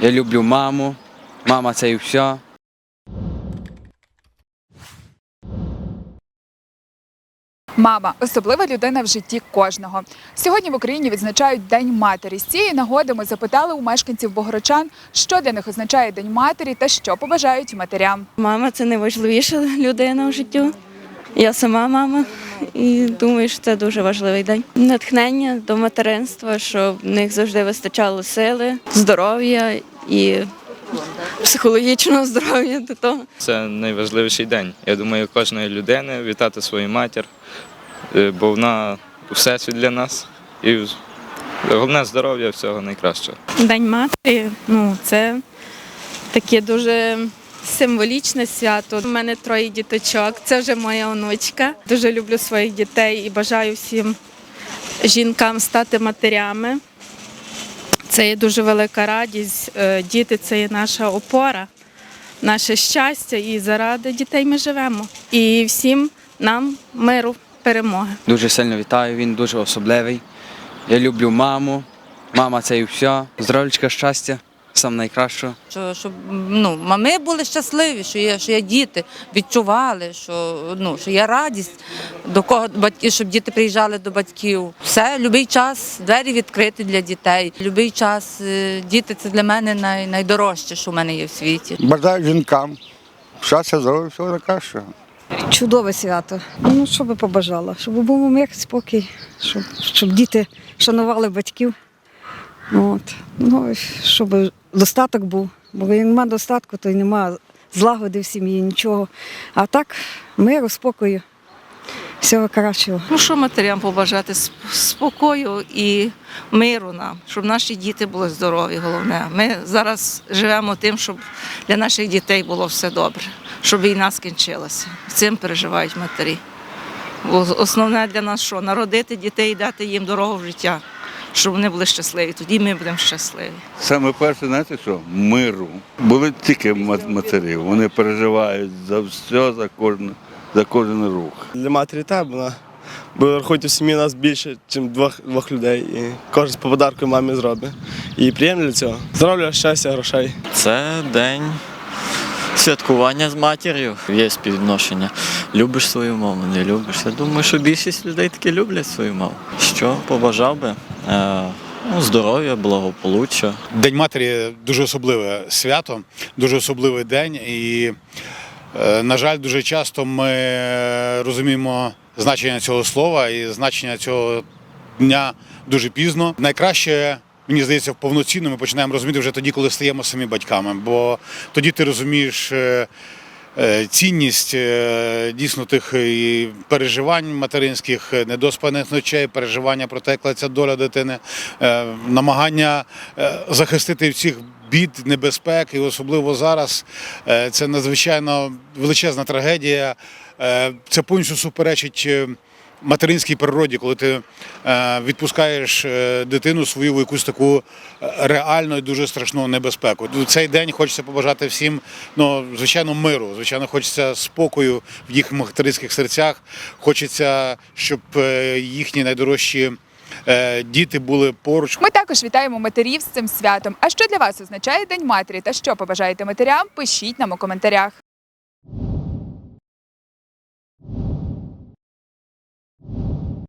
Я люблю маму. Мама це і все. Мама особлива людина в житті кожного. Сьогодні в Україні відзначають День матері. З цієї нагоди ми запитали у мешканців Богородчан, що для них означає День матері та що побажають матерям. Мама це найважливіша людина в життю. Я сама мама і думаю, що це дуже важливий день. Натхнення до материнства, щоб в них завжди вистачало сили, здоров'я і психологічного здоров'я до того. Це найважливіший день. Я думаю, кожної людини вітати свою матір, е, бо вона всесвіт для нас. І головне здоров'я всього найкращого. День матері, ну це таке дуже символічне свято. У мене троє діточок, це вже моя онучка. Дуже люблю своїх дітей і бажаю всім жінкам стати матерями. Це є дуже велика радість. Е, Діти це є наша опора, наше щастя, і заради дітей ми живемо. І всім нам миру, перемоги. Дуже сильно вітаю, він дуже особливий. Я люблю маму. Мама це і все. Здоров'ячка, щастя, сам найкращого. що, щоб ну, мами були щасливі, що є, що є діти, відчували, що, ну, що є радість, до кого батьки, щоб діти приїжджали до батьків. Все, будь-який час, двері відкриті для дітей. Будь-який час е, діти це для мене най, найдорожче, що в мене є в світі. Бажаю жінкам. Щастя, здоров'я, всього найкращого. Чудове свято. Ну, що би побажала? Щоб був мир, спокій, щоб, щоб діти шанували батьків. От. Ну, щоб достаток був. Бо нема достатку, то й нема злагоди в сім'ї, нічого. А так, миру, спокою, всього кращого. Ну що матерям побажати Сп- спокою і миру нам, щоб наші діти були здорові. Головне. Ми зараз живемо тим, щоб для наших дітей було все добре, щоб війна скінчилася. Цим переживають матері. Основне для нас що? Народити дітей і дати їм дорогу в життя, щоб вони були щасливі. Тоді ми будемо щасливі. Саме перше, знаєте що? Миру. Були тільки матері. Вони переживають за все, за кожен, за кожен рух. Для матері та вона. Бо рахуйте, в сім'ї нас більше, ніж двох, двох людей. І кожен по подарку мамі зробить. І приємно для цього. Здоров'я, щастя, грошей. Це день святкування з матір'ю. Є співвідношення. Любиш свою маму, не любиш. Я думаю, що більшість людей таки люблять свою маму. Що побажав би? Е, ну, здоров'я, благополуччя. День матері дуже особливе свято, дуже особливий день. І, е, на жаль, дуже часто ми розуміємо значення цього слова і значення цього дня дуже пізно. Найкраще. Мені здається, повноцінно ми починаємо розуміти вже тоді, коли стаємо самі батьками. Бо тоді ти розумієш е, цінність е, дійсно тих і переживань материнських, е, недоспаних ночей, переживання про те, як кладеться доля дитини, е, намагання е, захистити всіх бід, небезпек, і особливо зараз е, це надзвичайно величезна трагедія. Е, Це повністю суперечить. Материнській природі, коли ти е, відпускаєш е, дитину свою в якусь таку е, реальну і дуже страшну небезпеку. У цей день хочеться побажати всім, ну звичайно, миру. Звичайно, хочеться спокою в їх материнських серцях. Хочеться, щоб їхні найдорожчі діти були поруч. Ми також вітаємо матерів з цим святом. А що для вас означає День матері та що побажаєте матерям? Пишіть нам у коментарях.